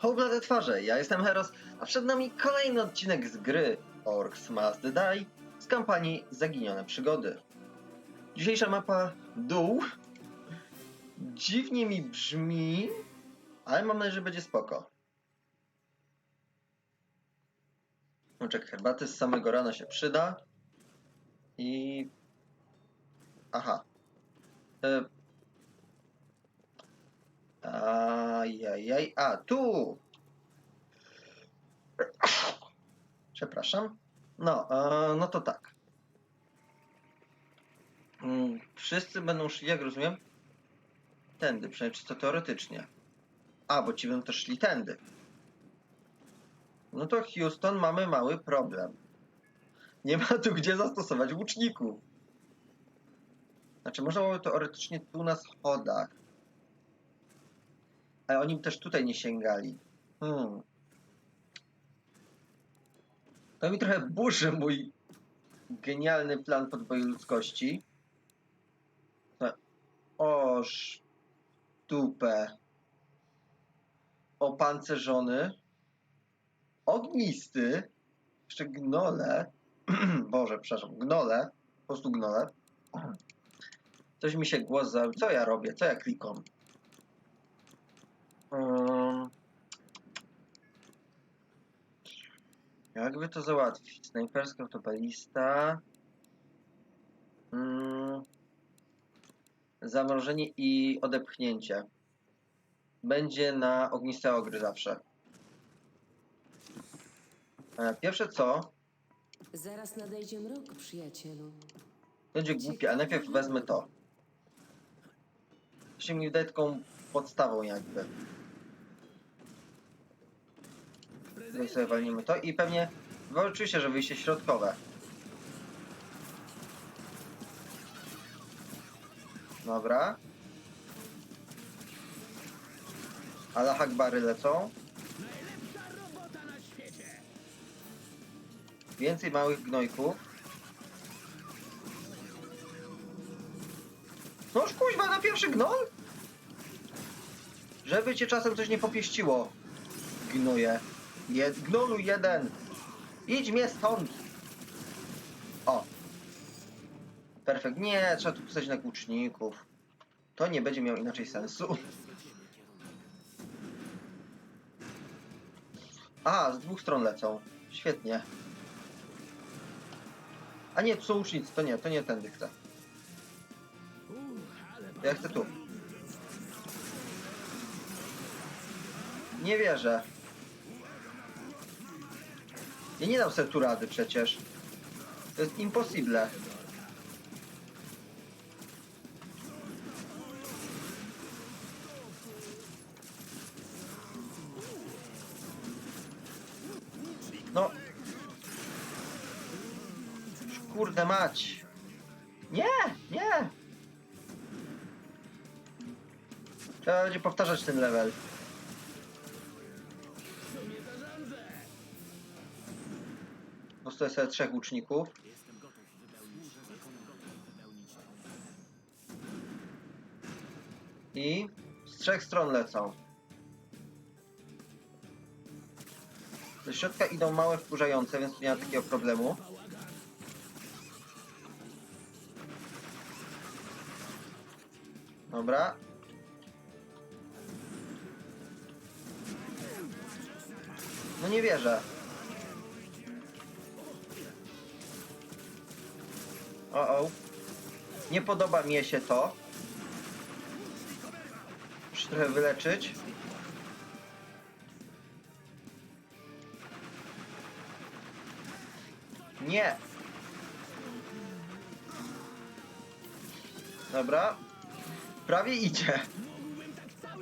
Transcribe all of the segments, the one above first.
Hołblade twarze, ja jestem Heros, a przed nami kolejny odcinek z gry Orcs Must Die z kampanii Zaginione Przygody. Dzisiejsza mapa dół dziwnie mi brzmi, ale mam nadzieję, że będzie spoko. Łuczek herbaty z samego rana się przyda. I... Aha. E... Ajajaj, a tu! Przepraszam. No, e, no to tak. Mm, Wszyscy będą szli, jak rozumiem, tędy, przynajmniej czysto teoretycznie. A, bo ci będą też szli tędy. No to Houston mamy mały problem. Nie ma tu gdzie zastosować łuczników. Znaczy, można było teoretycznie tu na schodach. Ale oni też tutaj nie sięgali. Hmm. To mi trochę burzy mój genialny plan podboju ludzkości. Oż dupę. Opancerzony. Ognisty. Jeszcze gnole. Boże, przepraszam, gnole. Po prostu gnole. Coś mi się głos za... Co ja robię? Co ja klikam? Jakby to załatwić? Snajperska autobalista. Mm, zamrożenie i odepchnięcie. Będzie na ogniste ogry zawsze. E, Pierwsze co, Zaraz nadejdzie mrok, przyjacielu. będzie głupie, ale najpierw wezmę to. To się mi wydaje taką podstawą jakby. Tutaj sobie walnimy to i pewnie bo oczywiście, że wyjście środkowe. Dobra. Ale hakbary lecą. Więcej małych gnojków. Noż kuźwa na pierwszy gnol? Żeby cię czasem coś nie popieściło. Gnuje. Je, gnolu jeden. Idź mnie stąd. O. Perfekt. Nie, trzeba tu pisać na kłuczników. To nie będzie miało inaczej sensu. A, z dwóch stron lecą. Świetnie. A nie, łucznicy, to nie, to nie tędy chcę. Ja chcę tu. Nie wierzę. Ja nie dam sobie tu rady przecież. To jest impossible. No. Kurde mać. Nie, nie. Trzeba będzie powtarzać ten level. Postoję sobie trzech łuczników. I z trzech stron lecą. Do środka idą małe wkurzające, więc tu nie ma takiego problemu. Dobra. No nie wierzę. O, o. Nie podoba mi się to. Muszę trochę wyleczyć. Nie. Dobra. Prawie idzie.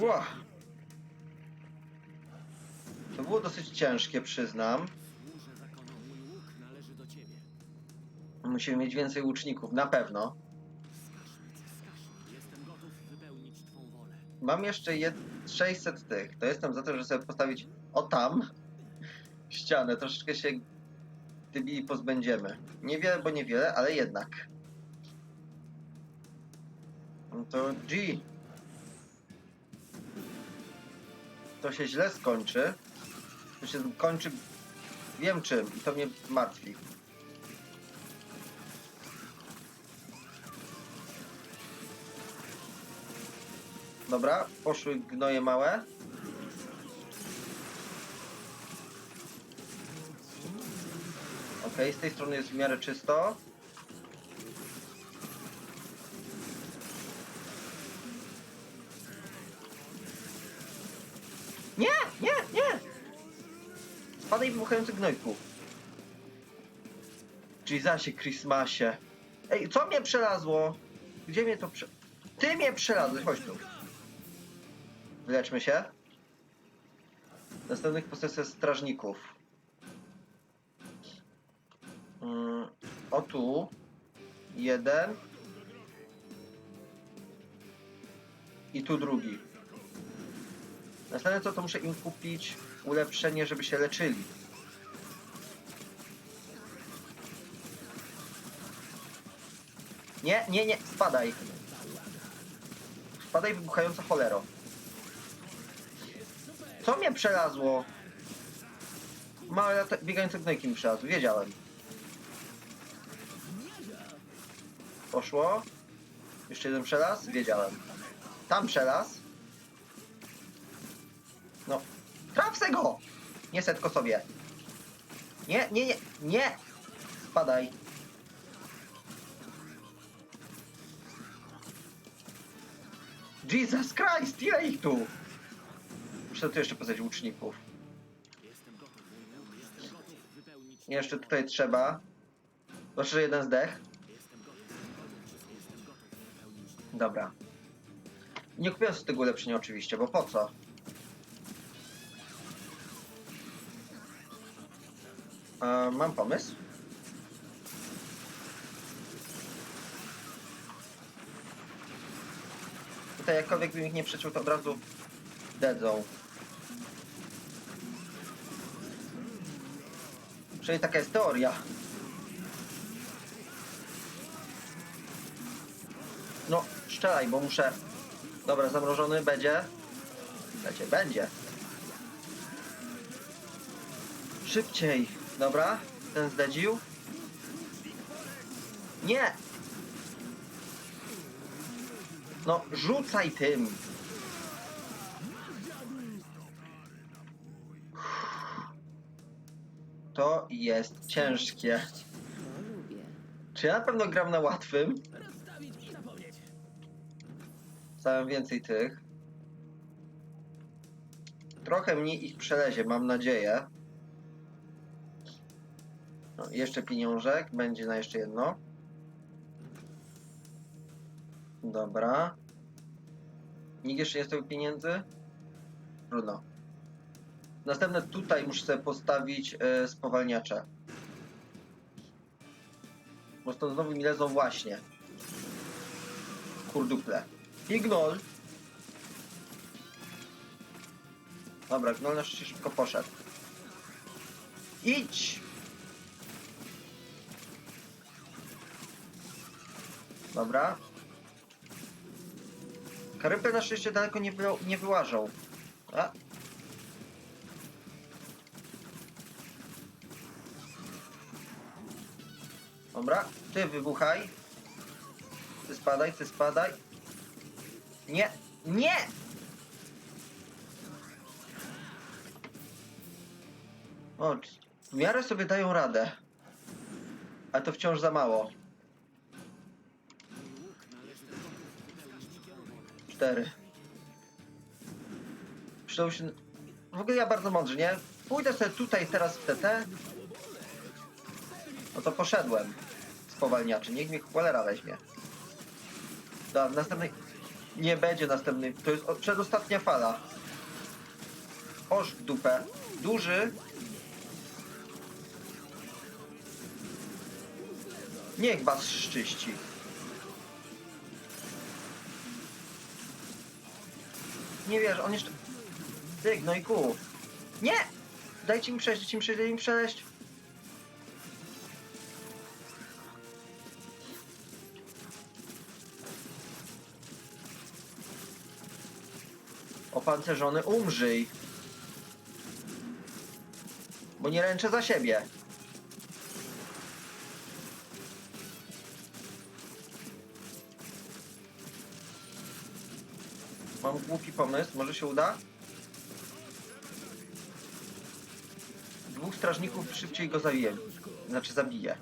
Ła. To było dosyć ciężkie, przyznam. Musimy mieć więcej łuczników, na pewno. Mam jeszcze jed 600 tych. To jestem za to, żeby sobie postawić o tam ścianę. Troszeczkę się tybi pozbędziemy. Niewiele, bo niewiele, ale jednak. No to G. to się źle skończy. To się kończy... Wiem czym i to mnie martwi. Dobra, poszły gnoje małe. Okej, z tej strony jest w miarę czysto. Nie, nie, nie! Spadaj wybuchający gnojku. Jezusie Christmasie. Ej, co mnie przelazło? Gdzie mnie to prze... Ty mnie przelazłeś, chodź tu. Wyleczmy się. Następnych postaci strażników. Mm, o tu. Jeden. I tu drugi. Następne co to muszę im kupić ulepszenie, żeby się leczyli. Nie, nie, nie, spadaj. Spadaj wybuchająca cholero. Co mnie przelazło? Małe biegające gnojki mi przelazły, wiedziałem. Poszło. Jeszcze jeden przelaz? Wiedziałem. Tam przelaz. No. Traf se go! Nie setko sobie. Nie, nie, nie, nie! Spadaj. Jesus Christ, ile ich tu? Muszę tu jeszcze poznać łuczników. Jeszcze tutaj trzeba. Znaczy, że jeden zdech. Dobra. Nie kupiłem sobie tego ulepszenia oczywiście, bo po co? E, mam pomysł. Tutaj jakkolwiek bym ich nie przeciął, to od razu dedzą. Przynajmniej taka jest teoria. No, strzelaj, bo muszę... Dobra, zamrożony będzie. Będzie, będzie. Szybciej. Dobra, ten zdedził. Nie! No, rzucaj tym! Jest ciężkie. To lubię. Czy ja na pewno gram na łatwym? Stałem więcej tych. Trochę mniej ich przelezie, mam nadzieję. No, jeszcze pieniążek, będzie na jeszcze jedno. Dobra. Nikt jeszcze nie stawił pieniędzy? Trudno. Następne tutaj muszę sobie postawić e, spowalniacze. Bo stąd znowu mi lezą właśnie. Kurduple. I gnol. Dobra, gnol na szczęście szybko poszedł. Idź! Dobra. Karypy na szczęście daleko nie, wy, nie wyłażą. A? Dobra, ty wybuchaj. Ty spadaj, ty spadaj. Nie, nie! O, w miarę sobie dają radę. Ale to wciąż za mało. Cztery. Przydał się... W ogóle ja bardzo mądrze, nie? Pójdę sobie tutaj teraz w TT. No to poszedłem. Spowalniaczy. Niech mnie cholera weźmie. Da, w następnej... Nie będzie następnej. To jest przedostatnia fala. Oż w dupę. Duży. Niech was szczyści. Nie wiesz, on jeszcze... Ty, gnojku. Nie! Dajcie mi przejść, dajcie mi przejść, dajcie mi przejść. Opancerzony umrzyj. Bo nie ręczę za siebie. Mam głupi pomysł, może się uda? Dwóch strażników szybciej go zabiję. Znaczy zabiję.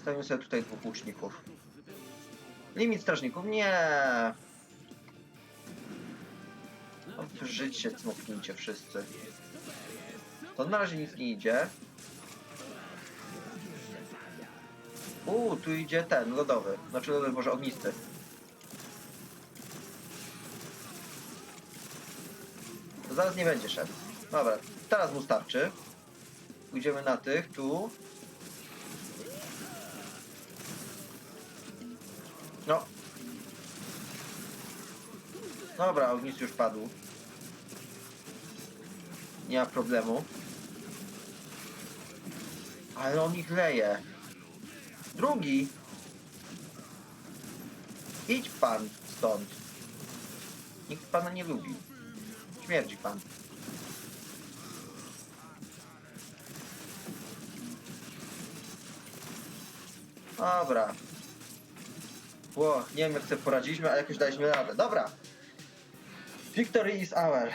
Stawimy sobie tutaj dwóch łuczników. Limit strażników? Nie. No, żyć się cmoknijcie wszyscy. To na razie nic nie idzie. Uuu, tu idzie ten, lodowy. Znaczy lodowy, może ognisty. Zaraz nie będzie szedł. Dobra, teraz mu starczy. Pójdziemy na tych, tu. No. Dobra, ognisty już padł. Nie ma problemu. Ale on ich leje. Drugi. Idź pan stąd. Nikt pana nie lubi. Śmierdzi pan. Dobra. Ło, nie wiem jak sobie poradziliśmy, ale jakoś daliśmy radę. Dobra. Victory is our.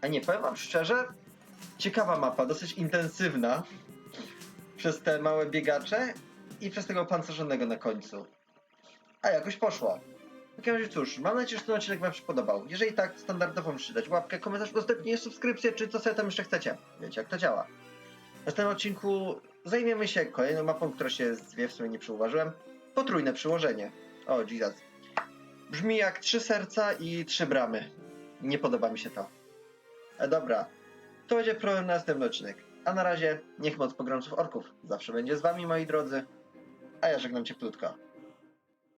A nie, powiem wam szczerze, ciekawa mapa, dosyć intensywna przez te małe biegacze i przez tego pancerzonego na końcu. A jakoś poszło. W takim razie cóż, mam nadzieję, że ten odcinek wam się podobał. Jeżeli tak, standardowo musicie dać łapkę, komentarz, udostępnienie, subskrypcję, czy co sobie tam jeszcze chcecie. Wiecie jak to działa. W następnym odcinku zajmiemy się kolejną mapą, która się zwie, w sumie nie przyuważyłem. Potrójne przyłożenie. O, Jesus. Brzmi jak trzy serca i trzy bramy. Nie podoba mi się to. E, dobra. To będzie problem na następny odcinek. A na razie, niech moc pogromców orków zawsze będzie z wami, moi drodzy. A ja żegnam cieplutko.